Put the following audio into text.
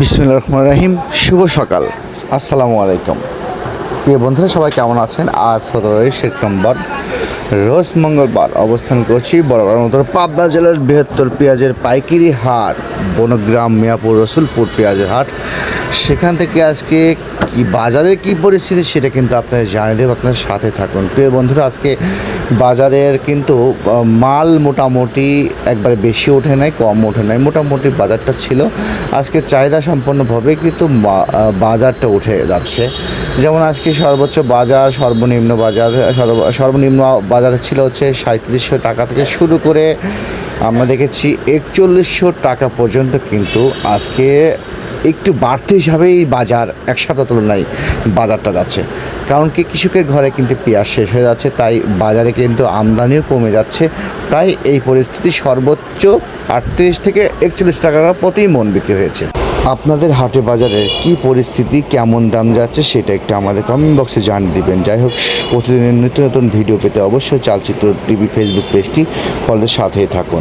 বিসমুল্লা রহমান রাহিম, শুভ সকাল। আসসালামু আলাইকুম। প্রিয় বন্ধুরা, সবাই কেমন আছেন? আজ সতেরোই সেপ্টেম্বর রোজ মঙ্গলবার অবস্থান করছি বরাবর মতো পাবনা জেলার বৃহত্তর পেঁয়াজের পাইকারি হাট বনগ্রাম, মিয়াপুর, রসুলপুর, পেঁয়াজের হাট। সেখান থেকে আজকে কি বাজারের কি পরিস্থিতি সেটা কিন্তু আপনারা জানিয়ে দেব। আপনার সাথে থাকুন। প্রিয় বন্ধুরা, আজকে বাজারের কিন্তু মাল মোটামুটি একবারে বেশি ওঠে নাই, কম ওঠে নাই। মোটামুটি বাজারটা ছিল। আজকে চাহিদা সম্পন্নভাবে কিন্তু বাজারটা উঠে যাচ্ছে। যেমন আজকে সর্বোচ্চ বাজার, সর্বনিম্ন বাজার সর্বনিম্ন বাজার ছিল হচ্ছে সাঁত্রিশশো টাকা থেকে শুরু করে আমরা দেখেছি একচল্লিশশো টাকা পর্যন্ত কিন্তু আজকে একটু বাড়তি হিসাবেই বাজার এক সপ্তাহ তুলনায় বাজারটা যাচ্ছে। কারণ কি কৃষকের ঘরে কিন্তু পেঁয়াজ শেষ হয়ে যাচ্ছে, তাই বাজারে কিন্তু আমদানিও কমে যাচ্ছে। তাই এই পরিস্থিতি সর্বোচ্চ আটত্রিশ থেকে একচল্লিশ টাকা প্রতি মন বিক্রি হয়েছে। আপনাদের হাটে বাজারের কি পরিস্থিতি, কেমন দাম যাচ্ছে সেটা একটু আমাদের কমেন্ট বক্সে জানিয়ে দিবেন। যাই হোক, প্রতিদিনের নিত্য নতুন ভিডিও পেতে অবশ্যই চালচিত্র টিভি ফেসবুক পেজটি ফলে সাথেই থাকুন।